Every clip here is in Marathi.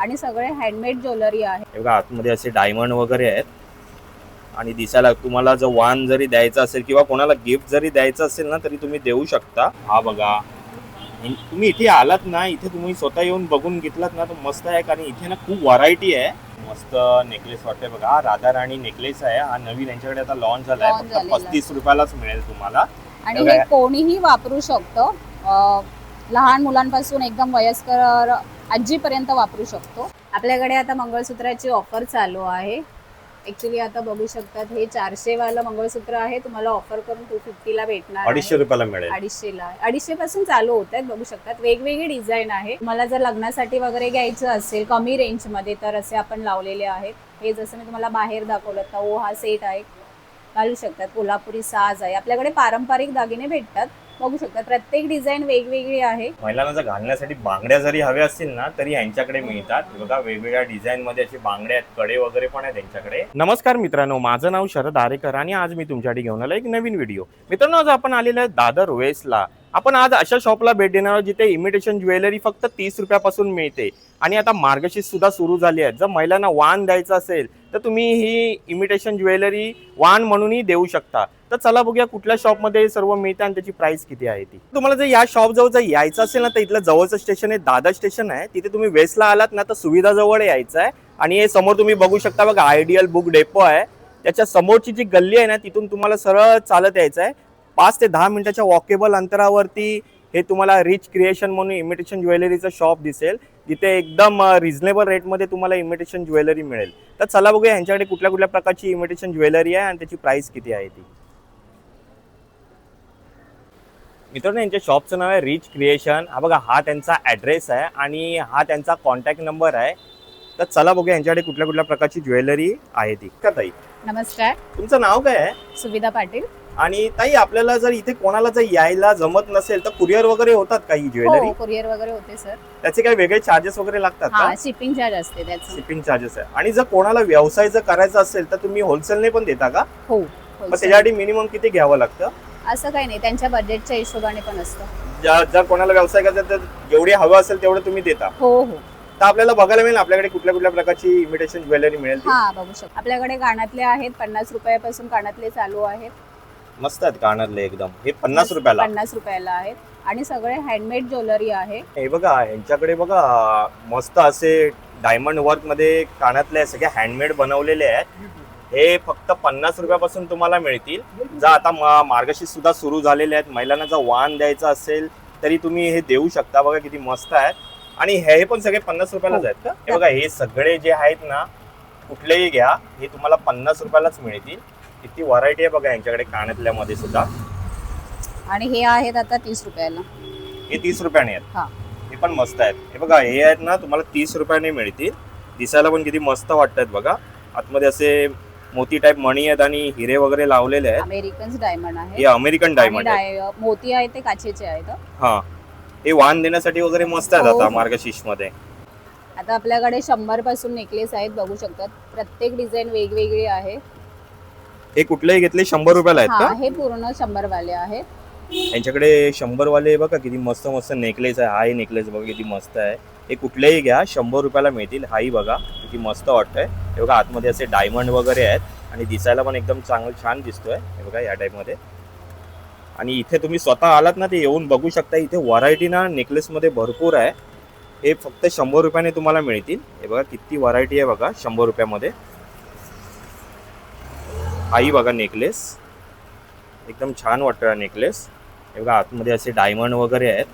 आणि सगळे हँडमेड ज्वेलरी आहे. बघा आतमध्ये असे डायमंड वगैरे आहेत. आणि दिसायला तुम्हाला जर वान जरी द्यायचा असेल किंवा कोणाला गिफ्ट जरी द्यायचं असेल ना तरी तुम्ही देऊ शकता. हा बघा. तुम्ही इथे आलात ना इथे तुम्ही स्वतः येऊन बघून घेतलात ना तर मस्त आहे. कारण इथे ना खूप व्हरायटी आहे. मस्त नेकलेस वाटतंय बघा. हा राधा राणी नेकलेस आहे. हा नवीन यांच्याकडे आता लॉन्च झालाय Launch फक्त झालेला आहे. पस्तीस रुपयालाच मिळेल तुम्हाला. आणि हे आहे. कोणीही वापरू शकतं. अं, लहान मुलांपासून एकदम वयस्कर आजीपर्यंत वापरू शकतो. आपल्याकडे आता मंगळसूत्राची ऑफर चालू आहे. ऍक्च्युली आता बघू शकतात हे चारशे वालं मंगळसूत्र आहे. तुम्हाला ऑफर करून टू फिफ्टीला भेटणार आहे. अडीचशे रुपयाला मिळेल. अडीचशेला. अडीचशे पासून चालू होत आहेत बघू शकतात. वेगवेगळी डिझाईन आहे. मला जर लग्नासाठी वगैरे घ्यायचं असेल कमी रेंजमध्ये तर असे आपण लावलेले आहेत. हे जसं मी तुम्हाला बाहेर दाखवलं तर ओ हा सेट आहे. घालू शकतात. कोल्हापुरी साज आहे. आपल्याकडे पारंपरिक दागिने भेटतात. बघू शकतात प्रत्येक डिझाईन वेगवेगळी आहे. महिलांना जर घालण्यासाठी बांगड्या जरी हव्या असतील ना तरी यांच्याकडे मिळतात. हे बघा वेगवेगळ्या डिझाईन मध्ये असे बांगड्या आहेत कडे वगैरे पण आहेत यांच्याकडे. नमस्कार मित्रांनो माझं नाव शरद आरेकर आणि आज मी तुमच्यासाठी घेऊन आलो एक नवीन व्हिडिओ मित्रांनो आज आपण आलेलो आहे दादर वेस्टला. आपण आज अशा शॉपला भेट देणार आहोत जिथे इमिटेशन ज्वेलरी फक्त तीस रुपयापासून मिळते. आणि आता मार्गशीर्ष सुद्धा सुरू झाली आहे. जर महिलांना वाण द्यायचं असेल तर तुम्ही ही इमिटेशन ज्वेलरी वाण म्हणूनही देऊ शकता. तर चला बघूया कुठल्या शॉपमध्ये सर्व मिळतं आणि त्याची प्राइस किती आहे ती. तुम्हाला जर या शॉप जवळ जर यायचं असेल ना तर इथलं जवळचं स्टेशन आहे दादा स्टेशन आहे. तिथे तुम्ही वेस्टला आलात ना तर सुविधा जवळ यायचं आहे. आणि हे समोर तुम्ही बघू शकता बघा आयडियल बुक डेपो आहे. त्याच्या समोरची जी गल्ली आहे ना तिथून तुम्हाला सरळ चालत यायचं आहे. पाच ते दहा मिनिटाच्या वॉकेबल अंतरावरती हे तुम्हाला रिच क्रिएशन म्हणून इमिटेशन ज्वेलरीचं शॉप दिसेल. जिथे एकदम रिझनेबल रेटमध्ये तुम्हाला इमिटेशन ज्वेलरी मिळेल. तर चला बघूया यांच्याकडे कुठल्या कुठल्या प्रकारची इमिटेशन ज्वेलरी आहे आणि त्याची प्राइस किती आहे ती. मित्रांनो यांच्या शॉपचं नाव आहे रिच क्रिएशन हा बघा हा त्यांचा ॲड्रेस आहे आणि हा त्यांचा कॉन्टॅक्ट नंबर आहे. तर चला बघूया यांच्याकडे कुठल्या कुठल्या प्रकारची ज्वेलरी आहे ती. का ताई. नमस्कार. तुमचं नाव काय आहे? सुविधा पाटील. आणि ताई आपल्याला जर इथे कोणाला जर यायला जमत नसेल तर कुरिअर वगैरे होतात का ही ज्वेलरी कुरिअर वगैरे होते सर त्याचे काही वेगळे चार्जेस वगैरे लागतात हा का शिपिंग चार्ज असते त्याचं. शिपिंग चार्जेस आहे. आणि जर कोणाला व्यवसाय जर करायचा असेल तर तुम्ही होलसेलने पण देता का? हो मग wholesale. त्याच्यासाठी मिनिमम किती घ्यावं लागतं? असं काही नाही. त्यांच्या बजेटच्या हिशोबाने पण असतं. ज्या- जर कोणाला व्यवसाय करायचा तर जेवढी हवं असेल तेवढं तुम्ही देता. हो हो. तर आपल्याला बघायला मिळेल आपल्याकडे कुठल्या कुठल्या प्रकारची इमिटेशन ज्वेलरी मिळेल ती. हा बघू शकतो. आपल्याकडे कानातले आहेत पन्नास रुपयापासून कानातले चालू आहेत. मस्त आहेत कानातले एकदम. हे पन्नास रुपयाला. पन्नास रुपयाला आहेत. आणि सगळे हँडमेड ज्वेलरी आहे. हे बघा यांच्याकडे बघा मस्त असे डायमंड वर्कमध्ये कानातले सगळे हँडमेड बनवलेले आहेत. हे फक्त पन्नास रुपयापासून तुम्हाला मिळतील. जर आता मार्गशीर्ष सुद्धा सुरू झालेले आहेत. महिलांना जर वाण द्यायचं असेल तरी तुम्ही हे देऊ शकता. बघा किती मस्त आहेत आणि हे पण सगळे पन्नास रुपयालाच आहेत का? हे बघा हे सगळे जे आहेत ना कुठलेही घ्या. हे तुम्हाला पन्नास रुपयालाच मिळतील. किती व्हरायटी आहे बघा यांच्याकडे कानातल्यामध्ये सुद्धा. आणि हे आहेत आता तीस रुपयाला. हे तीस रुपयाने आहेत. हा. हे पण मस्त आहेत. हे बघा हे आहेत ना तुम्हाला तीस रुपयाने मिळतील. दिसायला पण किती मस्त वाटतात बघा. आतमध्ये असे मोती टाईप मणी आहेत आणि हिरे वगैरे लावलेले आहेत. अमेरिकन डायमंड हे आहे अमेरिकन आणि डायमंड आहे डाय- मोती आहेत ते काचेचे आहेत हा. हे. वाण देण्यासाठी वगैरे मस्त आहेत हो, आता हो. मार्गशीर्षमध्ये आता आपल्याकडे शंभरपासून नेकलेस आहेत बघू शकतात. प्रत्येक डिझाईन वेगवेगळी आहे. हे कुठलेही घेतले शंभर रुपयाला आहेत हा का? हे पूर्ण शंभर वाले आहेत. यांच्याकडे शंभर वाले बघा किती मस्त मस्त नेकलेस आहे. हाही नेकलेस बघा किती मस्त आहे. हे कुठलेही घ्या शंभर रुपयाला मिळतील. हाही बघा किती मस्त वाटतंय. हे बघा आतमध्ये असे डायमंड वगैरे आहेत. आणि दिसायला पण एकदम चांगलं छान दिसतोय. हे बघा या टाईपमध्ये आणि इथे तुम्ही स्वतः आलात ना ते येऊन बघू शकता. इथे व्हरायटी ना नेकलेसमध्ये भरपूर आहे. हे फक्त शंभर रुपयाने तुम्हाला मिळतील. हे बघा किती व्हरायटी आहे बघा शंभर रुपयामध्ये. हाही बघा नेकलेस एकदम छान वाटतं हा नेकलेस हे बघा आतमध्ये असे डायमंड वगैरे आहेत.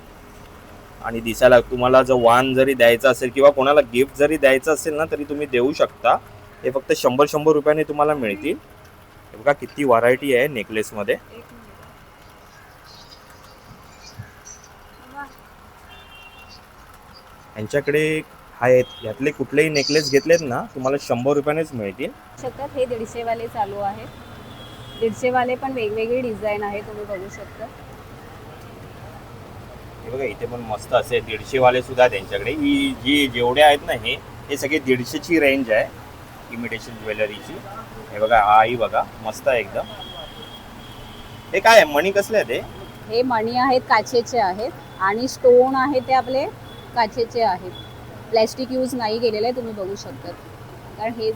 आणि दिसायला तुम्हाला जर वाण जरी द्यायचं असेल किंवा कोणाला गिफ्ट जरी द्यायचं असेल ना तरी तुम्ही देऊ शकता. हे फक्त शंभर शंभर रुपयाने तुम्हाला मिळतील. हे बघा किती व्हरायटी आहे नेकलेसमध्ये यांच्याकडे आहेत. यातले कुठलेही नेकलेस घेतलेत ना तुम्हाला शंभर रुपयानेच मिळतील. शकतात. हे दीडशे वाले चालू आहेत. दीडशे वाले पण वेगवेगळी डिझाईन आहे तुम्ही बघू शकता. हे बघा इथे पण मस्त असे दीडशे वाले सुद्धा त्यांच्याकडे. ही जी जेवढे आहेत ना हे हे सगळे दीडशेची रेंज आहे इमिटेशन ज्वेलरीची. हे बघा हाही बघा मस्त आहे एकदम. हे काय आहे? मणी कसले आहे ते हे मणी आहेत काचेचे आहेत. आणि स्टोन आहे ते आपले काचेचे आहेत. प्लॅस्टिक यूज नाही केलेलं आहे तुम्ही बघू शकतात कारण हे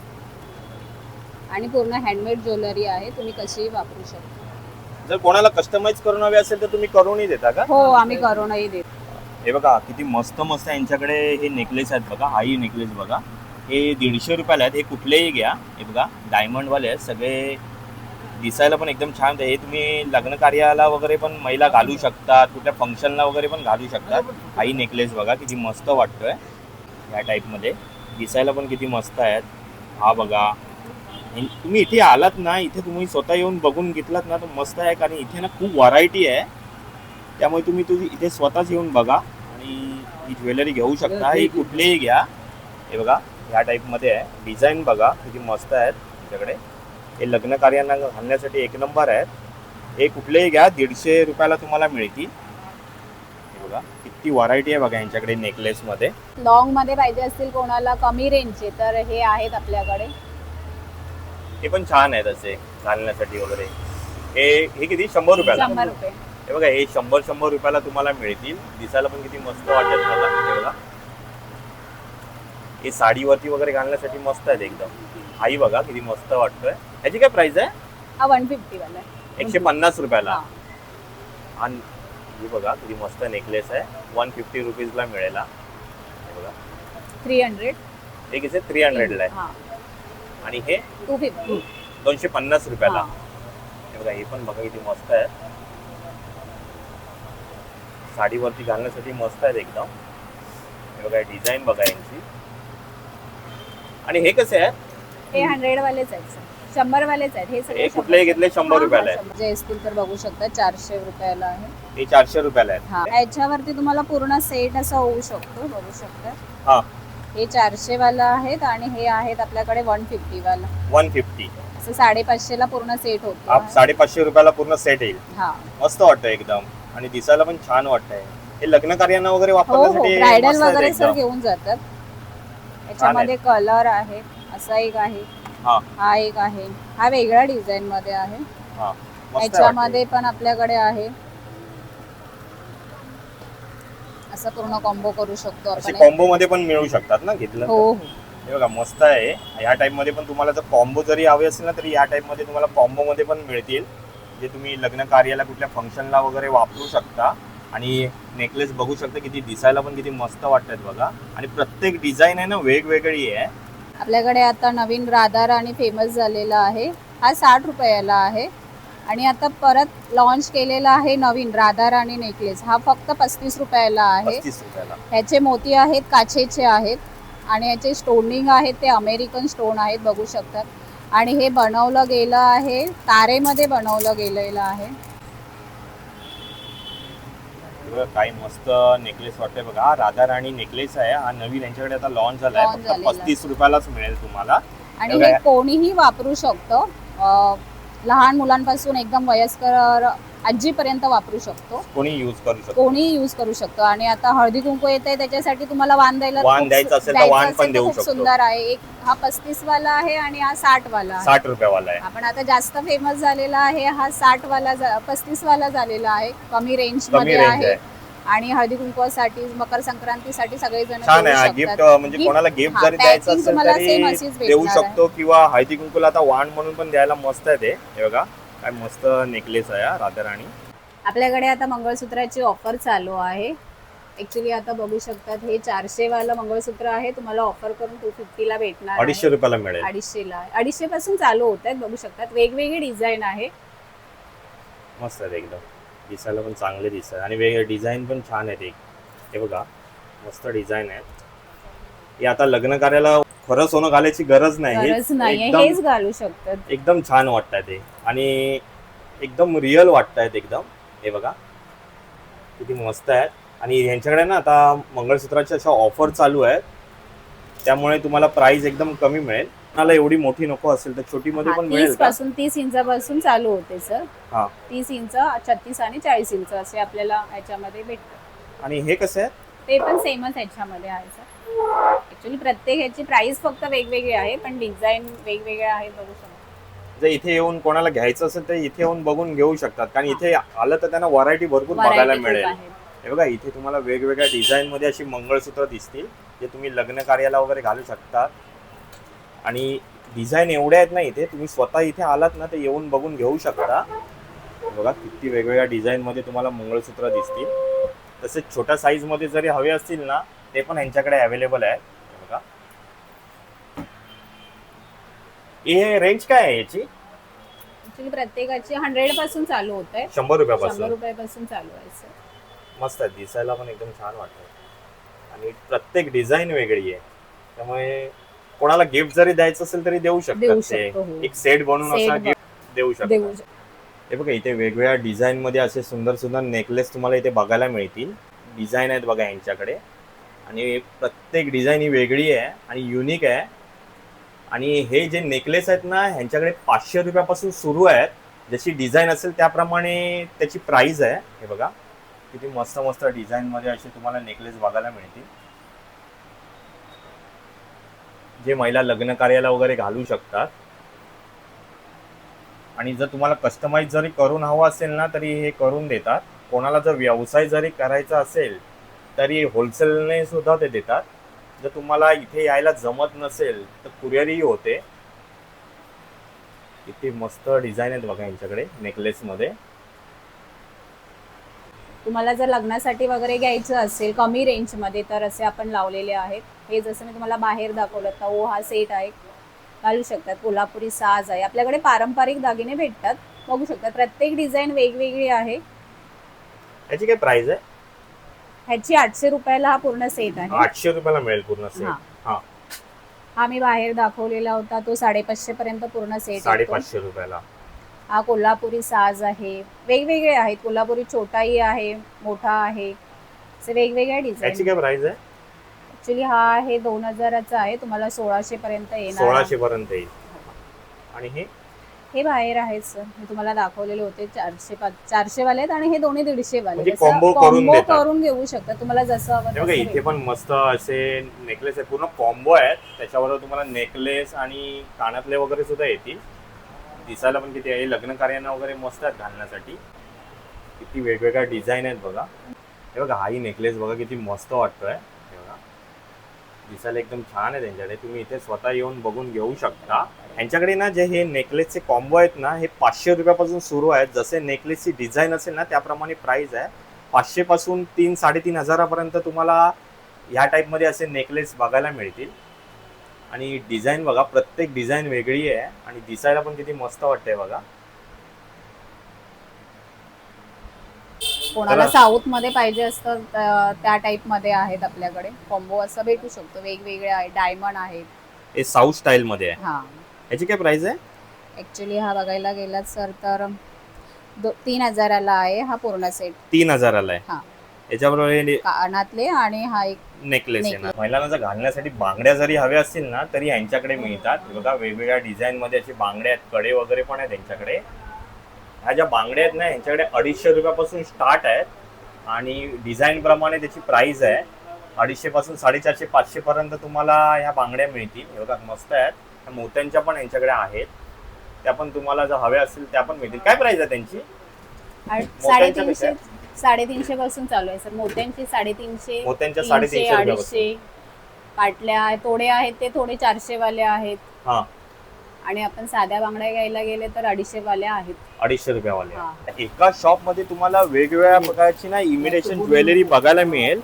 आणि पूर्ण हँडमेड ज्वेलरी आहे तुम्ही कशीही वापरू शकता. जर कोणाला कस्टमाइज करून हवे असेल तर तुम्ही करूनही देता का? हो आम्ही करूनही देतो. हे बघा किती मस्त मस्त यांच्याकडे हे नेकलेस आहेत बघा हाही नेकलेस बघा. हे दीडशे रुपयाला आहेत हे कुठलेही घ्या. हे बघा डायमंडवाले आहेत सगळे दिसायला पण एकदम छान आहेत. हे तुम्ही लग्न कार्याला वगैरे पण महिला घालू शकतात कुठल्या फंक्शनला वगैरे पण घालू शकतात. हाही नेकलेस बघा किती मस्त वाटतोय. या टाईपमध्ये दिसायला पण किती मस्त आहेत. हा बघा. तुम्ही इथे आलात ना इथे तुम्ही स्वतः येऊन बघून घेतलात ना तर मस्त आहे कारण इथे ना खूप व्हरायटी आहे. त्यामुळे तुम्ही तुझी इथे स्वतःच येऊन बघा. आणि ही ज्वेलरी घेऊ शकता ही कुठलीही घ्या. हे बघा ह्या टाईपमध्ये आहे. डिझाईन बघा किती मस्त आहेत तुमच्याकडे. हे लग्न कार्यांना घालण्यासाठी एक नंबर आहेत. हे कुठलेही घ्या दीडशे रुपयाला तुम्हाला मिळतील. हे बघा किती व्हरायटी आहे बघा यांच्याकडे नेकलेसमध्ये लॉंगमध्ये पाहिजे असतील कोणाला कमी रेंजचे तर हे आहेत आपल्याकडे. हे पण छान आहेत असे घालण्यासाठी वगैरे. हे हे किती? शंभर रुपयाला. शंभर रुपये. हे बघा हे शंभर शंभर रुपयाला तुम्हाला मिळतील. दिसायला पण किती मस्त वाटतात मला हे बघा. हे साडीवरती वगैरे घालण्यासाठी मस्त आहेत एकदम. आई बघा किती मस्त वाटतोय. ह्याची काय प्राइस आहे? हा वन फिफ्टी वाला. एकशे पन्नास रुपयाला. आणि ही बघा किती मस्त नेकलेस आहे. वन फिफ्टी रुपीजला मिळेल. हा. हे बघा. थ्री हंड्रेड हे किती? थ्री हंड्रेडला आहे. हा. आणि हे टू फिफ्टी दोनशे पन्नास रुपयाला. हा. बघा हे पण बघा किती मस्त आहे. साडीवरती घालण्यासाठी मस्त आहेत एकदम. हे बघा डिझाईन बघा यांची. आणि हे कसे आहे हे हंड्रेड वालेच आहेत. शंभर वालेच आहेत. हे सगळे हे कुठलेही घेतले शंभर हा, हा, रुपयाला आहे शंभर. जे असतील तर बघू शकता चारशे रुपयाला आहे. हे चारशे रुपयाला आहेत. हा याच्यावरती तुम्हाला पूर्ण सेट असा होऊ शकतो बघू शकता. हा. हे चारशे वाला आहेत आणि हे आहेत आपल्याकडे वन फिफ्टी वाला. वन फिफ्टी असं साडेपाचशे ला पूर्ण सेट होतो. आप साडेपाचशे रुपयाला पूर्ण सेट येईल. हा. मस्त वाटतं एकदम. आणि दिसायला पण छान वाटतंय. हे लग्न कार्यांना वगैरे हो हो. वापरण्यासाठी ब्रायडल मस्त आहेत वगैरे सर एकदम. घेऊन जातात. याच्यामध्ये कलर आहे असा एक आहे. हा. हा एक आहे. हा वेगळ्या डिझाईन मध्ये आहे. हा. मस्त आहे याच्यामध्ये पण आपल्याकडे आहे. असं पूर्ण कॉम्बो करू शकतो. असे आपण. कॉम्बो मध्ये पण मिळू शकतात ना घेतलं तर. हो हो. हे बघा मस्त आहे. ह्या टाइपमध्ये पण तुम्हाला जर कॉम्बो जरी हवे असेल ना तरी या टाइपमध्ये तुम्हाला कॉम्बो मध्ये पण मिळतील. जे तुम्ही लग्न कार्याला कुठल्या फंक्शनला वगैरे वापरू शकता. आणि नेकलेस बघू शकता किती दिसायला पण किती मस्त वाटतात बघा. आणि प्रत्येक डिझाईन आहे ना वेगवेगळी आहे. आपल्याकडे आता नवीन राधार आणि फेमस झालेला आहे. हा साठ रुपयाला आहे. आणि आता परत लॉन्च केलेला आहे नवीन राधार आणि नेकलेस हा फक्त पस्तीस रुपयाला आहे. ह्याचे मोती आहेत काचेचे आहेत. आणि ह्याचे स्टोनिंग आहेत ते अमेरिकन स्टोन आहेत बघू शकतात. आणि हे बनवलं गेलं आहे तारेमध्ये बनवलं गेलेलं आहे. बघा, काही मस्त नेकलेस वाटतंय. बघा हा राधा राणी नेकलेस आहे. हा नवीन यांच्याकडे आता लॉन्च झाला आहे Launch फक्त झालेला. पस्तीस रुपयालाच मिळेल तुम्हाला. आणि बघा. हे कोणीही वापरू शकतं. अं, लहान मुलांपासून एकदम वयस्कर आजीपर्यंत वापरू शकतो. कोणी युज करू शकतो. कोणीही यूज करू शकतो. आणि आता हळदी कुंकू येते त्याच्यासाठी तुम्हाला वाण द्यायला वाण खूप द्यायचं असेल तर द्यायचं वाण पण तर देऊ खूप शकतो. सुंदर आहे. एक हा पस्तीस वाला आहे आणि हा साठ वाला आहे. साठ रुपयावाला आहे. आपण आता जास्त फेमस झालेला आहे हा साठ वाला पस्तीस वाला झालेला आहे. कमी रेंज कमी मध्ये रेंज आहे. आहे. आणि हळदी कुंकवासाठी मकर संक्रांतीसाठी सगळेजण छान घेऊ आहे शकतात. गिफ्ट म्हणजे Gift- कोणाला गिफ्ट हा, जरी द्यायचं packing असेल तुम्हाला तरी अशीच देऊ भेटणार शकतो. किंवा हळदी कुंकूला आता वाण म्हणून पण द्यायला मस्त आहे ते. हे बघा. काय मस्त नेकलेस आहे हा राधा राणी. आपल्याकडे आता मंगळसूत्राची ऑफर चालू आहे. ऍक्च्युली आता बघू शकतात हे चारशे वाला मंगळसूत्र आहे. तुम्हाला ऑफर करून टू फिफ्टीला भेटणार आहे. अडीचशे रुपयाला मिळेल. अडीचशेला अडीचशे पासून चालू होत आहेत बघू शकतात. वेगवेगळी डिझाईन आहे. मस्त आहेत एकदम. दिसायला पण चांगले दिसतात. आणि वेगळे डिझाईन पण छान आहेत एक. हे बघा मस्त डिझाईन आहेत. हे आता लग्न कार्याला खरं सोनं घालायची गरज नाही. गरज नाहीये एकदम- हेच घालू शकतात. एकदम छान वाटतात ते. आणि एकदम रिअल वाटतायत एकदम. हे बघा. किती मस्त आहेत. आणि ह्यांच्याकडे ना आता मंगळसूत्राच्या अशा ऑफर चालू आहेत. त्यामुळे तुम्हाला प्राइस एकदम कमी मिळेल. तुम्हाला एवढी मोठी नको असेल तर छोटी मध्ये पण मिळेल तीस का? पासून तीस इंचापासून चालू होते सर. हा. तीस इंच छत्तीस आणि चाळीस इंच असे आपल्याला ह्याच्यामध्ये भेटतात. आणि हे कसं आहे ते पण सेमच ह्याच्यामध्ये आहे सर. ऍक्च्युली प्रत्येक ह्याची प्राइस फक्त वेगवेगळी आहे पण डिझाईन वेगवेगळ्या आहेत बघू शकता. जर इथे येऊन कोणाला घ्यायचं असेल तर इथे येऊन बघून घेऊ शकतात. कारण इथे आलं तर त्यांना व्हरायटी भरपूर बघायला खूप मिळेल. आहे. हे बघा इथे तुम्हाला वेगवेगळ्या डिझाईन मध्ये अशी मंगळसूत्र दिसतील जे तुम्ही लग्न कार्याला वगैरे घालू शकता आणि डिझाईन एवढ्या आहेत ना इथे तुम्ही स्वतः इथे आलात ना तर येऊन बघून घेऊ शकता. बघा किती वेगवेगळ्या डिझाईनमध्ये तुम्हाला मंगळसूत्र दिसतील. तसेच छोट्या साईजमध्ये जरी हवे असतील ना ते पण यांच्याकडे अवेलेबल आहे हे रेंज काय आहे याची? ऍक्च्युली प्रत्येकाची हंड्रेडपासून चालू होत आहे शंभर शंभर रुपयापासून रुपयापासून चालू आहे. मस्त आहे दिसायला पण एकदम छान वाटतं आणि प्रत्येक डिझाईन वेगळी आहे. त्यामुळे कोणाला गिफ्ट जरी द्यायचं असेल तरी देऊ देऊ शकतात शकतो, हो. ते एक सेट बनवून Set असा गिफ्ट देऊ शकतात. देऊ हे बघा इथे वेगवेगळ्या डिझाईन मध्ये असे सुंदर सुंदर नेकलेस तुम्हाला इथे बघायला मिळतील. डिझाईन आहेत बघा यांच्याकडे. आणि प्रत्येक डिझाईन ही वेगळी आहे आणि युनिक आहे. आणि हे जे नेकलेस आहेत ना ह्यांच्याकडे पाचशे रुपयापासून सुरू आहेत. जशी डिझाईन असेल त्याप्रमाणे त्याची प्राईज आहे. हे बघा किती मस्त मस्त डिझाईन मध्ये असे तुम्हाला नेकलेस बघायला मिळतील. जे महिला लग्न कार्याला वगैरे घालू शकतात. आणि जर तुम्हाला कस्टमाइज जरी करून हवं असेल ना तरी हे करून देतात. कोणाला जर व्यवसाय जरी करायचा असेल तरी होलसेलने सुद्धा ते देतात. जर तुम्हाला इथे यायला जमत नसेल तर कुरिअरही होते. किती मस्त डिझाईन आहेत बघा यांच्याकडे नेकलेसमध्ये तुम्हाला जर लग्नासाठी वगैरे घ्यायचं असेल कमी रेंजमध्ये तर असे आपण लावलेले आहेत. हे जसं मी तुम्हाला बाहेर दाखवलं तर ओ हा सेट आहे. घालू शकतात. कोल्हापुरी साज आहे. आपल्याकडे पारंपरिक दागिने भेटतात. बघू शकतात. प्रत्येक डिझाईन वेगवेगळी आहे. याची काय प्राइस आहे? ह्याची आठशे रुपयाला हा पूर्ण सेट आहे. आठशे रुपयाला मिळेल पूर्ण सेट हा. हा. हा मी बाहेर दाखवलेला होता तो साडेपाचशे पर्यंत पूर्ण सेट. साडेपाचशे रुपयाला. हा कोल्हापुरी साज आहे. वेगवेगळे आहेत. कोल्हापुरी छोटाही आहे मोठा आहे. असे वेगवेगळ्या याची डिझाईन काय प्राइस आहे? ऍक्च्युली हा आहे दोन हजाराचा आहे. तुम्हाला सोळाशे पर्यंत येणार. सोळाशे पर्यंत येईल. आणि हे? हे बाहेर आहेत सर मी तुम्हाला दाखवलेले होते चारशे पाच चारशे वाले आहेत आणि हे दोन्ही दीडशे वाले म्हणजे जसं combo करून देतात. करून घेऊ शकता. तुम्हाला जसं हवं हे बघा तसं इथे भेटेल. पण मस्त असे नेकलेस आहे पूर्ण कॉम्बो आहेत. त्याच्याबरोबर तुम्हाला नेकलेस आणि कानातले वगैरे सुद्धा येतील. दिसायला पण किती आहे. लग्न कार्यांना वगैरे मस्त आहेत घालण्यासाठी. किती वेगवेगळ्या डिझाईन आहेत बघा. हे बघा हाही नेकलेस बघा किती मस्त वाटतोय. हे बघा. दिसायला एकदम छान आहे त्यांच्याकडे. तुम्ही इथे स्वतः येऊन बघून घेऊ शकता. यांच्याकडे ना जे हे नेकलेसचे कॉम्बो आहेत ना हे पाचशे रुपयापासून सुरू आहेत. जसे नेकलेसची डिझाईन असेल ना त्याप्रमाणे प्राइस आहे. पाचशे पासून तीन साडेतीन हजारापर्यंत तुम्हाला ह्या टाईपमध्ये असे नेकलेस बघायला मिळतील. आणि डिझाईन बघा प्रत्येक डिझाईन वेगळी आहे आणि दिसायला पण किती मस्त वाटतंय बघा. कोणाला साऊथमध्ये पाहिजे असतं त्या टाइपमध्ये आहेत आपल्याकडे. कॉम्बो असं भेटू शकतो. वेगवेगळे आहे डायमंड आहेत. हे साऊथ स्टाईल मध्ये आहे. हा. याची काय प्राइस आहे? ऍक्च्युली हा बघायला गेलात सर तर दो- तीन हजाराला आहे हा पूर्ण सेट तीन हजाराला आहे. हा. याच्याबरोबर हे कानातले आणि हा एक नेकलेस Necklace. येणार महिलांना जर घालण्यासाठी बांगड्या जरी हव्या असतील ना तरी यांच्याकडे मिळतात. हे बघा वेगवेगळ्या डिझाईन मध्ये असे बांगड्या आहेत कडे वगैरे पण आहेत यांच्याकडे. ह्या ज्या बांगड्या आहेत ना यांच्याकडे अडीचशे रुपयापासून स्टार्ट आहेत. आणि डिझाईन प्रमाणे त्याची प्राइस आहे. अडीचशे पासून साडेचारशे पाचशे पर्यंत तुम्हाला ह्या बांगड्या मिळतील. हे बघा मस्त आहेत. मोत्यांच्या पण यांच्याकडे आहेत. त्या पण तुम्हाला जर हव्या असतील त्या पण मिळतील. काय प्राइस आहे त्यांची? आणि मोत्यांच्या साडेतीनशे साडेतीनशे पासून चालू आहे सर. मोत्यांची साडेतीनशे मोत्यांच्या तीनशे साडेतीनशे रुपयापासून. अडीचशे पाटल्या थोडे आहेत ते थोडे चारशे वाले आहेत. हा. आणि आपण साध्या बांगड्या घ्यायला गेले तर अडीचशे वाले आहेत. अडीचशे रुपयावाले हा. एका शॉपमध्ये तुम्हाला वेगवेगळ्या प्रकारची ना इमिटेशन ज्वेलरी बघायला मिळेल.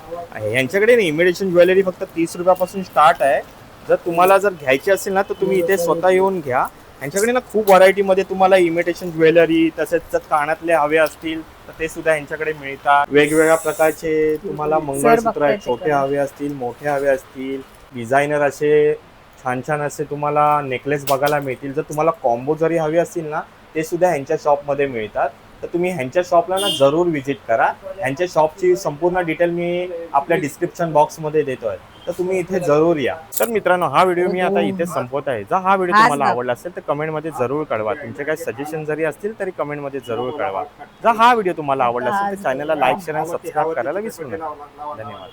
यांच्याकडे ना इमिटेशन ज्वेलरी फक्त तीस रुपयापासून स्टार्ट आहे. जर तुम्हाला जर घ्यायची असेल ना तर तुम्ही इथे स्वतः येऊन घ्या. यांच्याकडे ना खूप व्हरायटी मध्ये तुम्हाला इमिटेशन ज्वेलरी तसेच जर कानातले हवे असतील तर ते सुद्धा यांच्याकडे मिळतात. वेगवेगळ्या प्रकारचे तुम्हाला मंगळसूत्र आहेत छोटे. हवे असतील मोठे हवे असतील डिझायनर असे छान छान असे तुम्हाला नेकलेस बघायला मिळतील. जर तुम्हाला कॉम्बो जरी हवी असतील ना ते सुद्धा ह्यांच्या शॉपमध्ये मिळतात. तर तुम्ही ह्यांच्या शॉपला ना जरूर व्हिजिट करा. ह्यांच्या शॉपची संपूर्ण डिटेल मी आपल्या डिस्क्रिप्शन बॉक्समध्ये देतोय. तर तुम्ही इथे जरूर या. तर मित्रांनो हा व्हिडिओ मी आता इथे संपवत आहे. जर हा व्हिडिओ तुम्हाला. आवडला असेल तर कमेंटमध्ये जरूर कळवा. तुमचे काही सजेशन जरी असतील तरी कमेंटमध्ये जरूर कळवा. जर हा व्हिडिओ तुम्हाला आवडला असेल तर चॅनलला लाईक शेअर आणि सबस्क्राईब करायला विसरू नका. धन्यवाद.